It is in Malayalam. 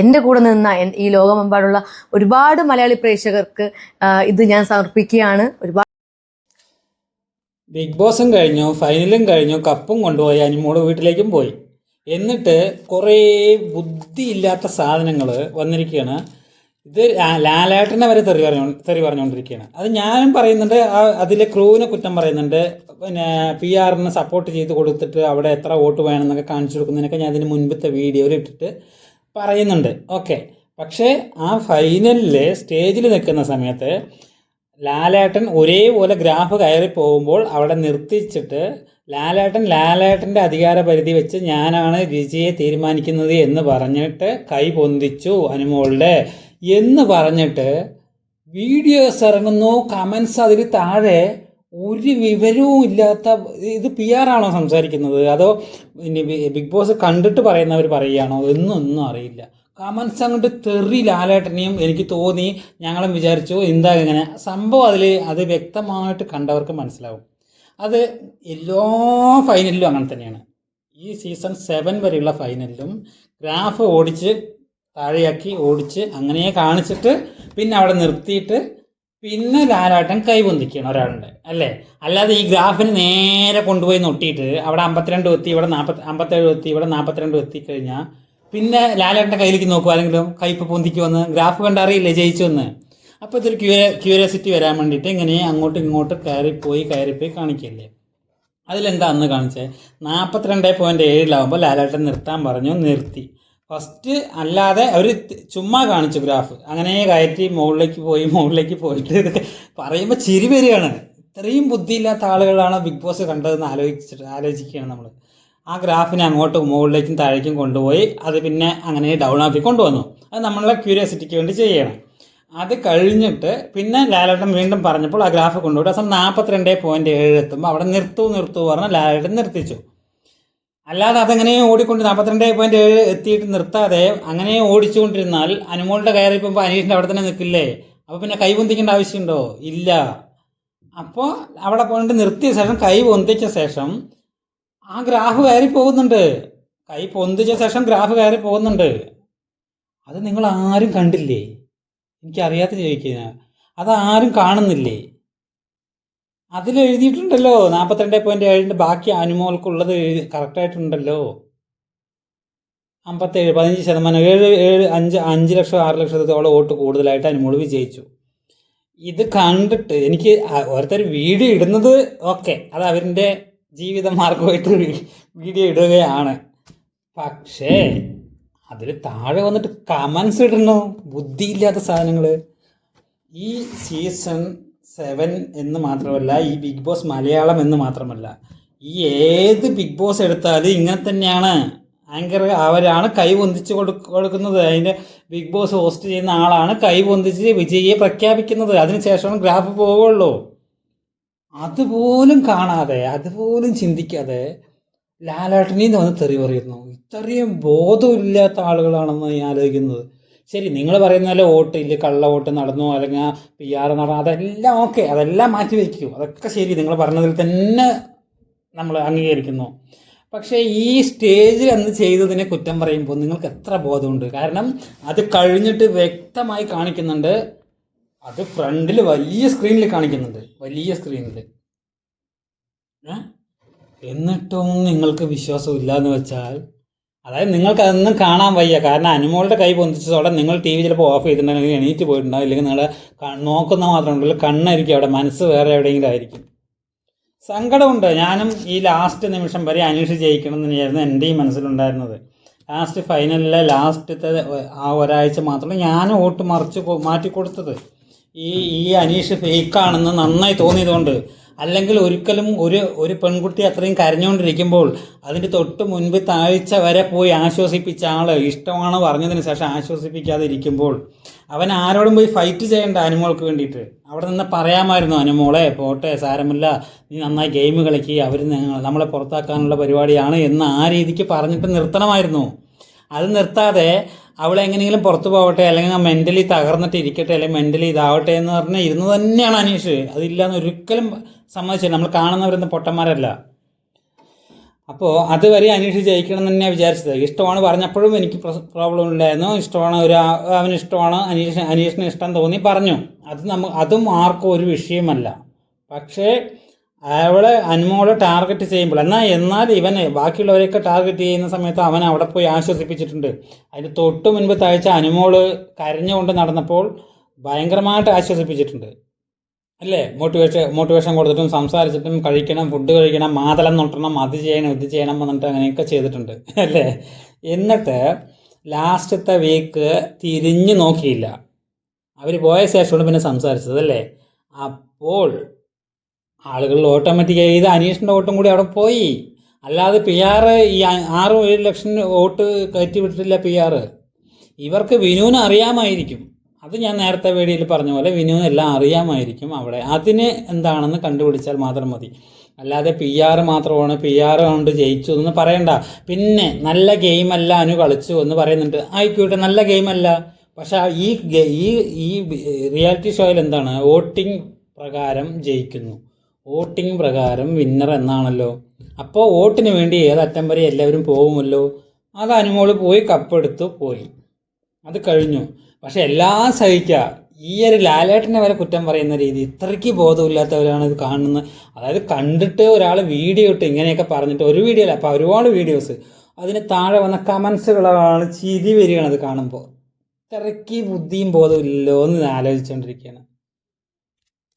എന്റെ കൂടെ നിന്ന ഈ ലോകമെമ്പാടുള്ള ഒരുപാട് മലയാളി പ്രേക്ഷകർക്ക് ഇത് ഞാൻ സമർപ്പിക്കുകയാണ്. ഒരുപാട് ബിഗ് ബോസും കഴിഞ്ഞു ഫൈനലും കഴിഞ്ഞു കപ്പും കൊണ്ടുപോയി അനിമോൾ വീട്ടിലേക്കും പോയി. എന്നിട്ട് കുറേ ബുദ്ധിയില്ലാത്ത സാധനങ്ങൾ വന്നിരിക്കുകയാണ്. ഇത് ലാലേട്ടനെ വരെ തെറി പറഞ്ഞു തെറി പറഞ്ഞുകൊണ്ടിരിക്കുകയാണ് അത് ഞാനും പറയുന്നുണ്ട് അതിലെ ക്രൂവിനെ കുറ്റം പറയുന്നുണ്ട്. പിന്നെ പി ആറിന് സപ്പോർട്ട് ചെയ്ത് കൊടുത്തിട്ട് അവിടെ എത്ര വോട്ട് വേണമെന്നൊക്കെ കാണിച്ചു കൊടുക്കുന്നതിനൊക്കെ ഞാൻ അതിന് മുൻപത്തെ വീഡിയോയിൽ ഇട്ടിട്ട് പറയുന്നുണ്ട്. ഓക്കെ പക്ഷേ ആ ഫൈനലിൽ സ്റ്റേജിൽ നിൽക്കുന്ന സമയത്ത് ലാലേട്ടൻ ഒരേപോലെ ഗ്രാഫ് കയറി പോകുമ്പോൾ അവിടെ നിർത്തിച്ചിട്ട് ലാലേട്ടൻ ലാലേട്ടന്റെ അധികാര പരിധി വെച്ച് ഞാനാണ് വിജയെ തീരുമാനിക്കുന്നത് എന്ന് പറഞ്ഞിട്ട് കൈ പൊന്തിച്ചു അനുമോളുടെ. എന്ന് പറഞ്ഞിട്ട് വീഡിയോസ് ഇറങ്ങുന്നു കമൻസ് അതിൽ താഴെ ഒരു വിവരവും ഇല്ലാത്ത ഇത് പി ആർ ആണോ സംസാരിക്കുന്നത്? അതോ ഇനി ബിഗ് ബോസ് കണ്ടിട്ട് പറയുന്നവർ പറയുകയാണോ? എന്നൊന്നും അറിയില്ല. കമൻസ് അങ്ങോട്ട് തെറി ലാലേട്ടനെയും എനിക്ക് തോന്നി ഞങ്ങളും വിചാരിച്ചു എന്താ ഇങ്ങനെ. സംഭവം അതിൽ അത് വ്യക്തമായിട്ട് കണ്ടവർക്ക് മനസ്സിലാവും. അത് എല്ലാ ഫൈനലിലും അങ്ങനെ തന്നെയാണ്. ഈ സീസൺ സെവൻ വരെയുള്ള ഫൈനലിലും ഗ്രാഫ് ഓടിച്ച് താഴെയാക്കി ഓടിച്ച് അങ്ങനെ കാണിച്ചിട്ട് പിന്നെ അവിടെ നിർത്തിയിട്ട് പിന്നെ ലാലാട്ടൻ കൈപൊന്തിക്കണം ഒരാളുടെ അല്ലേ? അല്ലാതെ ഈ ഗ്രാഫിന് നേരെ കൊണ്ടുപോയി നൊട്ടിയിട്ട് അവിടെ അമ്പത്തിരണ്ട് എത്തി ഇവിടെ നാൽപ്പത്തി അമ്പത്തേഴ് എത്തി ഇവിടെ നാൽപ്പത്തിരണ്ട് എത്തി കഴിഞ്ഞാൽ പിന്നെ ലാലേട്ടന്റെ കയ്യിലേക്ക് നോക്കുക ആരെങ്കിലും കൈപ്പ് പൊന്തിക്കുമെന്ന്. ഗ്രാഫ് കണ്ടറിയില്ലേ ജയിച്ചുവെന്ന്? അപ്പോൾ ഇതൊരു ക്യൂര ക്യൂരിയോസിറ്റി വരാൻ വേണ്ടിയിട്ട് ഇങ്ങനെ അങ്ങോട്ടും ഇങ്ങോട്ടും കയറിപ്പോയി കയറിപ്പോയി കാണിക്കല്ലേ അതിലെന്താ അന്ന് കാണിച്ചത്? നാൽപ്പത്തിരണ്ട് പോയിന്റ് ഏഴിലാവുമ്പോൾ ലാലാട്ടൻ നിർത്താൻ പറഞ്ഞു നിർത്തി. ഫസ്റ്റ് അല്ലാതെ അവർ ചുമ്മാ കാണിച്ചു ഗ്രാഫ്. അങ്ങനെ കയറ്റി മുകളിലേക്ക് പോയി മുകളിലേക്ക് പോയിട്ട് ഇതൊക്കെ പറയുമ്പോൾ ചിരി വരികയാണ്. ഇത്രയും ബുദ്ധിയില്ലാത്ത ആളുകളാണ് ബിഗ് ബോസ് കണ്ടതെന്ന് ആലോചിച്ചിട്ട് ആലോചിക്കുകയാണ് നമ്മൾ ആ ഗ്രാഫിനെ അങ്ങോട്ട് മുകളിലേക്കും താഴേക്കും കൊണ്ടുപോയി അത് പിന്നെ അങ്ങനെ ഡൗൺ ആക്കി കൊണ്ടുവന്നു. അത് നമ്മളുടെ ക്യൂരിയോസിറ്റിക്ക് വേണ്ടി ചെയ്യണം. അത് കഴിഞ്ഞിട്ട് പിന്നെ ലാലേട്ടൻ വീണ്ടും പറഞ്ഞപ്പോൾ ആ ഗ്രാഫ് കൊണ്ടുപോയിട്ട് അവസാനം നാൽപ്പത്തിരണ്ട് പോയിന്റ് ഏഴ് എത്തുമ്പോൾ അവിടെ നിർത്തൂ നിർത്തൂ പറഞ്ഞ് ലാലേട്ടൻ നിർത്തിച്ചു. അല്ലാതെ അതങ്ങനെ ഓടിക്കൊണ്ട് നാൽപ്പത്തിരണ്ട് പോയിന്റ് ഏഴ് എത്തിയിട്ട് നിർത്താതെ അങ്ങനെ ഓടിച്ചുകൊണ്ടിരുന്നാൽ അനുമോളുടെ കയറിപ്പോൾ അനീഷിന്റെ അവിടെ തന്നെ നിൽക്കില്ലേ? അപ്പോൾ പിന്നെ കൈ പൊന്തിക്കേണ്ട ആവശ്യമുണ്ടോ? ഇല്ല. അപ്പോൾ അവിടെ പോയിട്ട് നിർത്തിയ ശേഷം കൈ പൊന്തിച്ച ശേഷം ആ ഗ്രാഫ് കയറി പോകുന്നുണ്ട്. കൈ പൊന്തിച്ച ശേഷം ഗ്രാഫ് കയറി പോകുന്നുണ്ട്. അത് നിങ്ങൾ ആരും കണ്ടില്ലേ? എനിക്കറിയാത്ത ചോദിക്കുക അതാരും കാണുന്നില്ലേ? അതിൽ എഴുതിയിട്ടുണ്ടല്ലോ നാൽപ്പത്തിരണ്ട് പോയിന്റ് ഏഴിന്റെ ബാക്കി അനുമോൾക്കുള്ളത് എഴുതി കറക്റ്റായിട്ടുണ്ടല്ലോ. അമ്പത്തേഴ് പതിനഞ്ച് ശതമാനം ഏഴ് ഏഴ് അഞ്ച് അഞ്ച് ലക്ഷം ആറ് ലക്ഷത്തോളം വോട്ട് കൂടുതലായിട്ട് അനുമോൾ വിജയിച്ചു. ഇത് കണ്ടിട്ട് എനിക്ക് ഓരോരുത്തർ വീഡിയോ ഇടുന്നത് ഓക്കെ അത് അവരിന്റെ ജീവിത മാർഗമായിട്ട് വീഡിയോ ഇടുകയാണ്. പക്ഷേ അതിൽ താഴെ വന്നിട്ട് കമൻസ് ഇടണോ? ബുദ്ധിയില്ലാത്ത സാധനങ്ങൾ ഈ സീസൺ സെവൻ എന്ന് മാത്രമല്ല ഈ ബിഗ് ബോസ് മലയാളം എന്ന് മാത്രമല്ല. ഈ ഏത് ബിഗ് ബോസ് എടുത്താലും ഇങ്ങനെ തന്നെയാണ്. ആങ്കർ അവരാണ് കൈ പൊന്തിച്ച് കൊടു കൊടുക്കുന്നത്. അതിന്റെ ബിഗ് ബോസ് ഹോസ്റ്റ് ചെയ്യുന്ന ആളാണ് കൈ പൊന്തിച്ച് വിജയിയെ പ്രഖ്യാപിക്കുന്നത്. അതിനുശേഷമാണ് ഗ്രാഫ് പോവുള്ളൂ. അതുപോലും കാണാതെ അതുപോലും ചിന്തിക്കാതെ ലാലാട്ടിനിന്ന് വന്ന് തെറി പറയുന്നു. ഇത്രയും ബോധമില്ലാത്ത ആളുകളാണെന്ന് ഞാൻ ആലോചിക്കുന്നത്. ശരി നിങ്ങൾ പറയുന്ന പോലെ വോട്ട് ഇല്ല കള്ള വോട്ട് നടന്നു അല്ലെങ്കിൽ പി ആർ നടന്നു അതെല്ലാം ഓക്കെ അതെല്ലാം മാറ്റി വയ്ക്കൂ അതൊക്കെ ശരി നിങ്ങൾ പറഞ്ഞതിൽ തന്നെ നമ്മൾ അംഗീകരിക്കുന്നു. പക്ഷേ ഈ സ്റ്റേജിൽ അന്ന് ചെയ്തതിനെ കുറ്റം പറയുമ്പോൾ നിങ്ങൾക്ക് എത്ര ബോധമുണ്ട്? കാരണം അത് കഴിഞ്ഞിട്ട് വ്യക്തമായി കാണിക്കുന്നുണ്ട്. അത് ഫ്രണ്ടിൽ വലിയ സ്ക്രീനിൽ കാണിക്കുന്നുണ്ട്. വലിയ സ്ക്രീനിൽ? എന്നിട്ടും നിങ്ങൾക്ക് വിശ്വാസമില്ല എന്ന് വെച്ചാൽ അതായത് നിങ്ങൾക്ക് അതൊന്നും കാണാൻ വയ്യ. കാരണം അനുമോളുടെ കൈ പൊന്തിച്ചതോടെ നിങ്ങൾ ടി വി ചിലപ്പോൾ ഓഫ് ചെയ്തിട്ടുണ്ടെങ്കിൽ എണീറ്റ് പോയിട്ടുണ്ടാവും. ഇല്ലെങ്കിൽ നിങ്ങൾ നോക്കുന്ന മാത്രമേ ഉള്ളൂ. കണ്ണായിരിക്കും അവിടെ. മനസ്സ് വേറെ എവിടെയെങ്കിലും ആയിരിക്കും. സങ്കടമുണ്ട്. ഞാനും ഈ ലാസ്റ്റ് നിമിഷം വരെ അനീഷ് ജയിക്കണം എന്ന് തന്നെയായിരുന്നു എന്റെയും മനസ്സിലുണ്ടായിരുന്നത്. ലാസ്റ്റ് ഫൈനലിലെ ലാസ്റ്റത്തെ ആ ഒരാഴ്ച മാത്രമേ ഞാൻ വോട്ട് മറിച്ച് മാറ്റി കൊടുത്തത് ഈ ഈ അനീഷ് ഫേക്കാണെന്ന് നന്നായി തോന്നിയതുകൊണ്ട് അല്ലെങ്കിൽ ഒരിക്കലും ഒരു ഒരു പെൺകുട്ടി അത്രയും കരഞ്ഞുകൊണ്ടിരിക്കുമ്പോൾ അതിന്റെ തൊട്ട് മുൻപ് താഴ്ച വരെ പോയി ആശ്വസിപ്പിച്ച ആൾ ഇഷ്ടമാണ് പറഞ്ഞതിന് ശേഷം ആശ്വസിപ്പിക്കാതെ ഇരിക്കുമ്പോൾ അവൻ ആരോടും പോയി ഫൈറ്റ് ചെയ്യേണ്ട അനുമോൾക്ക് വേണ്ടിയിട്ട്. അവിടെ നിന്ന് പറയാമായിരുന്നു അനുമോളെ പോട്ടെ സാരമില്ല. നീ നന്നായി ഗെയിം കളിക്കുക അവർ നമ്മളെ പുറത്താക്കാനുള്ള പരിപാടിയാണ് എന്ന് ആ രീതിക്ക് പറഞ്ഞിട്ട് നിർത്തണമായിരുന്നു. അത് നിർത്താതെ അവളെ എങ്ങനെയെങ്കിലും പുറത്തു പോകട്ടെ അല്ലെങ്കിൽ മെന്റലി തകർന്നിട്ട് ഇരിക്കട്ടെ അല്ലെങ്കിൽ മെന്റലി ഇതാവട്ടെ എന്ന് പറഞ്ഞാൽ ഇരുന്ന് തന്നെയാണ് അനീഷ്. അതില്ലാന്ന് ഒരിക്കലും സമ്മതിച്ചില്ല. നമ്മൾ കാണുന്നവരൊന്നും പൊട്ടന്മാരല്ല. അപ്പോൾ അതുവരെ അനീഷ് ജയിക്കണം തന്നെയാണ് വിചാരിച്ചത്. ഇഷ്ടമാണ് പറഞ്ഞപ്പോഴും എനിക്ക് പ്രോബ്ലം ഉണ്ടായിരുന്നു. ഇഷ്ടമാണ് ഒരു അവന് ഇഷ്ടമാണ്. അനീഷ് അനീഷിന് ഇഷ്ടം തോന്നി പറഞ്ഞു. അത് നമ്മ അതും ആർക്കും ഒരു വിഷയമല്ല. പക്ഷേ അവളെ അനുമോളെ ടാർഗറ്റ് ചെയ്യുമ്പോൾ എന്നാൽ എന്നാൽ ഇവനെ ബാക്കിയുള്ളവരെയൊക്കെ ടാർഗറ്റ് ചെയ്യുന്ന സമയത്ത് അവൻ അവിടെ പോയി ആശ്വസിപ്പിച്ചിട്ടുണ്ട്. അതിന് തൊട്ട് മുൻപ് തയ്ച്ച അനുമോൾ കരഞ്ഞുകൊണ്ട് നടന്നപ്പോൾ ഭയങ്കരമായിട്ട് ആശ്വസിപ്പിച്ചിട്ടുണ്ട്. അല്ലേ? മോട്ടിവേഷൻ മോട്ടിവേഷൻ കൊടുത്തിട്ടും സംസാരിച്ചിട്ടും കഴിക്കണം ഫുഡ് കഴിക്കണം മാതളം നോട്ടണം അത് ചെയ്യണം ഇത് ചെയ്യണം എന്നിട്ട് അങ്ങനെയൊക്കെ ചെയ്തിട്ടുണ്ട്. അല്ലേ? എന്നിട്ട് ലാസ്റ്റത്തെ വീക്ക് തിരിഞ്ഞു നോക്കിയില്ല. അവർ പോയ ശേഷമാണ് പിന്നെ സംസാരിച്ചത് അല്ലേ? അപ്പോൾ ആളുകൾ ഓട്ടോമാറ്റിക്കായി ഇത് അനീഷിന്റെ വോട്ടും കൂടി അവിടെ പോയി. അല്ലാതെ പി ആർ ഈ ആറ് ഏഴ് ലക്ഷം വോട്ട് കയറ്റി വിട്ടിട്ടില്ല പി ആർ ഇവർക്ക് വിനുവിന് അറിയാമായിരിക്കും. അത് ഞാൻ നേരത്തെ വീഡിയോയിൽ പറഞ്ഞ പോലെ വിനുവിന് എല്ലാം അറിയാമായിരിക്കും അവിടെ. അതിന് എന്താണെന്ന് കണ്ടുപിടിച്ചാൽ മാത്രം മതി. അല്ലാതെ പി ആർ മാത്രമാണ് പി ആർ കൊണ്ട് ജയിച്ചു എന്ന് പറയണ്ട. പിന്നെ നല്ല ഗെയിമല്ല അനു കളിച്ചു എന്ന് പറയുന്നുണ്ട്. ആയിക്കോട്ടെ നല്ല ഗെയിമല്ല പക്ഷേ ഈ ഈ ഈ റിയാലിറ്റി ഷോയിൽ എന്താണ്? വോട്ടിംഗ് പ്രകാരം ജയിക്കുന്നു. വോട്ടിംഗ് പ്രകാരം വിന്നർ എന്നാണല്ലോ. അപ്പോൾ വോട്ടിന് വേണ്ടി ഏതറ്റം വരെ എല്ലാവരും പോകുമല്ലോ? അത് അനുമോൾ പോയി കപ്പെടുത്തു പോയി. അത് കഴിഞ്ഞു. പക്ഷെ എല്ലാം സഹിക്കുക ഈ ഒരു ലാലേട്ടനെ വരെ കുറ്റം പറയുന്ന രീതി. ഇത്രയ്ക്ക് ബോധമില്ലാത്തവരാണ് ഇത് കാണുന്നത്. അതായത് കണ്ടിട്ട് ഒരാൾ വീഡിയോ ഇട്ട് ഇങ്ങനെയൊക്കെ പറഞ്ഞിട്ട് ഒരു വീഡിയോ അല്ല അപ്പോൾ ഒരുപാട് വീഡിയോസ് അതിന് താഴെ വന്ന കമൻസുകളാണ് ചിരി വരികയാണ് അത് കാണുമ്പോൾ. ഇത്രയ്ക്ക് ബുദ്ധിയും ബോധമില്ലോ എന്ന് ആലോചിച്ചുകൊണ്ടിരിക്കുകയാണ്